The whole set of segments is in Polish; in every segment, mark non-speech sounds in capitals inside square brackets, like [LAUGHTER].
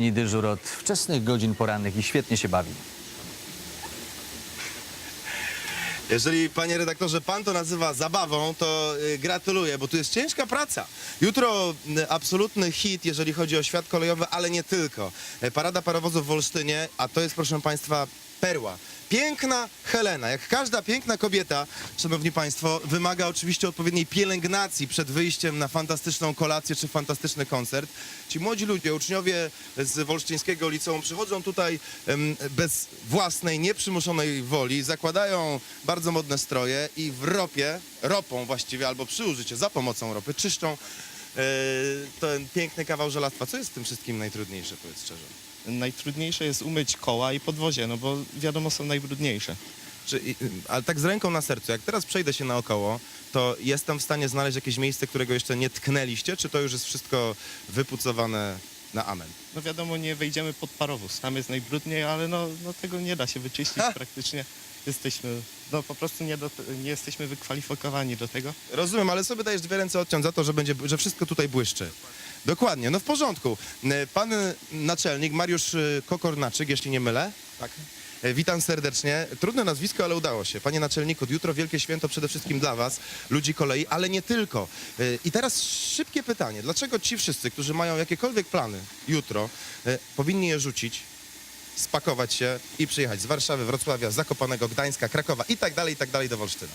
Dyżur od wczesnych godzin porannych i świetnie się bawi. Jeżeli, panie redaktorze, pan to nazywa zabawą, to y, gratuluję, bo tu jest ciężka praca. Jutro y, absolutny hit, jeżeli chodzi o świat kolejowy, ale nie tylko. Y, Parada parowozów w Olsztynie, a to jest, proszę państwa, perła. Piękna Helena, jak każda piękna kobieta, szanowni państwo, wymaga oczywiście odpowiedniej pielęgnacji przed wyjściem na fantastyczną kolację czy fantastyczny koncert. Ci młodzi ludzie, uczniowie z Wolsztyńskiego Liceum przychodzą tutaj em, bez własnej, nieprzymuszonej woli, zakładają bardzo modne stroje i w ropie, ropą właściwie, albo przy użyciu, za pomocą ropy, czyszczą e, ten piękny kawał żelastwa. Co jest w tym wszystkim najtrudniejsze, powiedz szczerze? Najtrudniejsze jest umyć koła i podwozie, no bo wiadomo są najbrudniejsze. Czy, ale tak z ręką na sercu, jak teraz przejdę się naokoło, to jestem w stanie znaleźć jakieś miejsce, którego jeszcze nie tknęliście, czy to już jest wszystko wypucowane na amen? No wiadomo, nie wejdziemy pod parowóz, tam jest najbrudniej, ale no, no tego nie da się wyczyścić [LAUGHS] praktycznie. Jesteśmy, no po prostu nie, do, nie jesteśmy wykwalifikowani do tego. Rozumiem, ale sobie dajesz dwie ręce odciąć za to, że, będzie, że wszystko tutaj błyszczy. Dokładnie, no w porządku. E, Pan e, naczelnik Mariusz e, Kokornaczyk, jeśli nie mylę. Tak. Witam serdecznie. Trudne nazwisko, ale udało się. Panie naczelniku, jutro wielkie święto przede wszystkim dla Was, ludzi kolei, ale nie tylko. I teraz szybkie pytanie. Dlaczego ci wszyscy, którzy mają jakiekolwiek plany jutro, powinni je rzucić, spakować się i przyjechać z Warszawy, Wrocławia, Zakopanego, Gdańska, Krakowa i tak dalej, i tak dalej do Wolsztyna?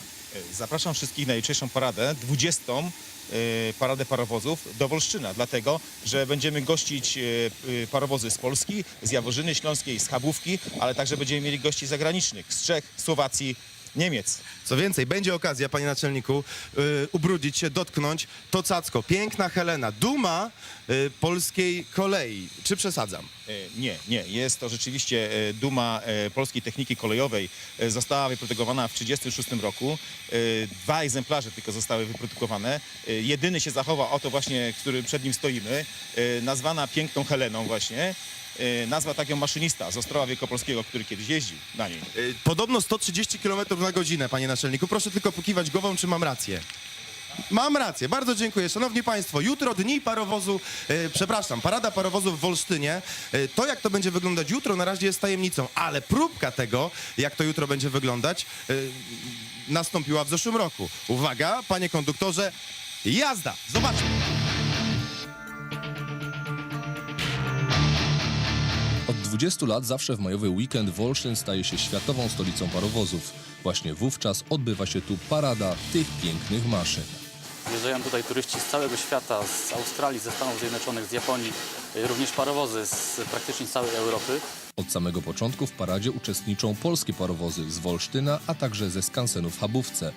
Zapraszam wszystkich na jutrzejszą paradę, 20. e, paradę parowozów do Wolsztyna, dlatego, że będziemy gościć e, e, parowozy z Polski, z Jaworzyny Śląskiej, z Chabówki, ale także będziemy mieli gości zagranicznych, z Czech, Słowacji, Niemiec. Co więcej, będzie okazja, panie naczelniku, y, ubrudzić się, dotknąć to cacko. Piękna Helena, duma y, polskiej kolei. Czy przesadzam? E, Nie, nie. Jest to rzeczywiście e, duma e, polskiej techniki kolejowej. Została wyprodukowana w 1936 roku. Dwa egzemplarze tylko zostały wyprodukowane. Jedyny się zachował, oto właśnie, który przed nim stoimy, nazwana Piękną Heleną właśnie. E, Nazwa tak ją maszynista z Ostrowa Wielkopolskiego, który kiedyś jeździł na niej. Y, Podobno 130 km na godzinę, panie naczelniku. Proszę tylko pokiwać głową, czy mam rację. Mam rację, bardzo dziękuję. Szanowni Państwo, jutro dni parowozu, e, przepraszam, parada parowozów w Olsztynie. E, to, jak to będzie wyglądać jutro, na razie jest tajemnicą, ale próbka tego, jak to jutro będzie wyglądać, e, nastąpiła w zeszłym roku. Uwaga, panie konduktorze, jazda! Zobaczmy. 20 lat zawsze w majowy weekend Wolsztyn staje się światową stolicą parowozów. Właśnie wówczas odbywa się tu parada tych pięknych maszyn. Wjeżdżają tutaj turyści z całego świata, z Australii, ze Stanów Zjednoczonych, z Japonii, y, również parowozy z praktycznie całej Europy. Od samego początku w paradzie uczestniczą polskie parowozy z Wolsztyna, a także ze skansenu w Chabówce.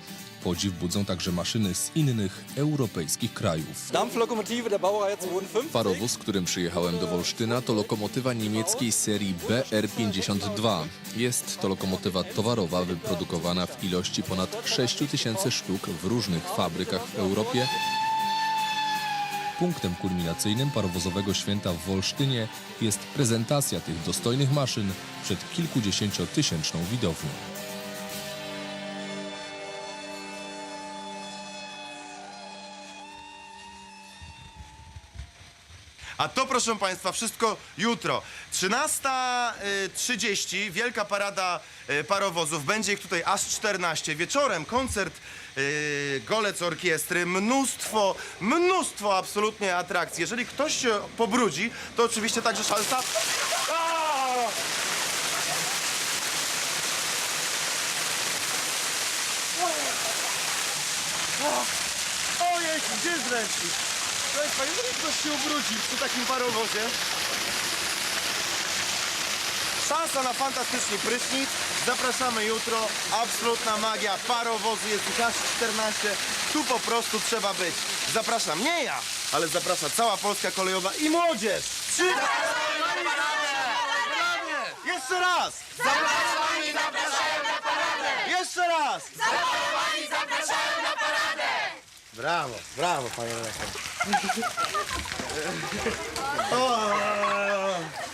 Podziw budzą także maszyny z innych europejskich krajów. Dampflokomotive der Baureihe 52. Parowóz, którym przyjechałem do Wolsztyna, to lokomotywa niemieckiej serii BR-52. Jest to lokomotywa towarowa wyprodukowana w ilości ponad 6 tysięcy sztuk w różnych fabrykach w Europie. Punktem kulminacyjnym parowozowego święta w Wolsztynie jest prezentacja tych dostojnych maszyn przed kilkudziesięciotysięczną widownią. A to, proszę Państwa, wszystko jutro. 13.30, wielka parada y, parowozów. Będzie ich tutaj aż 14. Wieczorem koncert y, Golec Orkiestry. Mnóstwo, mnóstwo absolutnie atrakcji. Jeżeli ktoś się pobrudzi, to oczywiście także szalta. Ojej, gdzie jest ręcznik? Państwa, jeżeli ktoś się ubrudzi przy takim parowozie, szansa na fantastyczny prysznic. Zapraszamy jutro. Absolutna magia parowozu jest aż 14. Tu po prostu trzeba być. Zapraszam nie ja, ale zaprasza cała Polska kolejowa i młodzież. Trzy... Jeszcze raz! Zapraszamy i zapraszają na paradę! Jeszcze raz! Zapraszamy i zapraszają na paradę! Brawo, brawo, panie redaktor.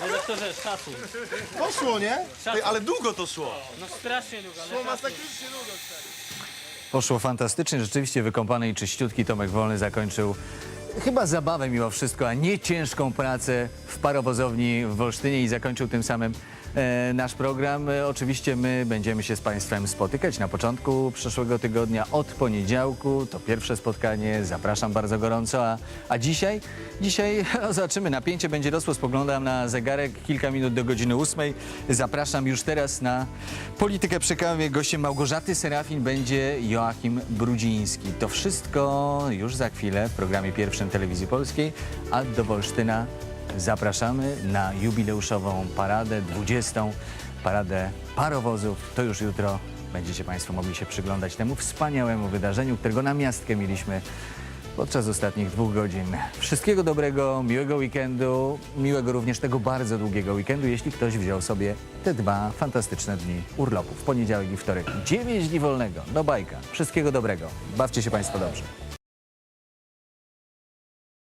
Redaktorze, szacun. Poszło, nie? Ej, ale długo to szło. No strasznie długo, ale Szło masakrycznie długo. Poszło fantastycznie, rzeczywiście wykąpany i czyściutki Tomek Wolny zakończył chyba zabawę mimo wszystko, a nie ciężką pracę w parowozowni w Wolsztynie i zakończył tym samym e, nasz program. E, oczywiście my będziemy się z Państwem spotykać na początku przyszłego tygodnia od poniedziałku. To pierwsze spotkanie, zapraszam bardzo gorąco. A, a dzisiaj? Dzisiaj [LAUGHS] no, zobaczymy, napięcie będzie rosło. Spoglądam na zegarek, kilka minut do godziny ósmej. Zapraszam już teraz na Politykę przy kawie. Gościem Małgorzaty Serafin będzie Joachim Brudziński. To wszystko już za chwilę w programie pierwszym Telewizji Polskiej, a do Wolsztyna zapraszamy na jubileuszową paradę, 20. paradę parowozów. To już jutro będziecie Państwo mogli się przyglądać temu wspaniałemu wydarzeniu, którego namiastkę mieliśmy podczas ostatnich dwóch godzin. Wszystkiego dobrego, miłego weekendu, miłego również tego bardzo długiego weekendu, jeśli ktoś wziął sobie te dwa fantastyczne dni urlopu, w poniedziałek i wtorek. Dziewięć dni wolnego, no bajka. Wszystkiego dobrego. Bawcie się Państwo dobrze.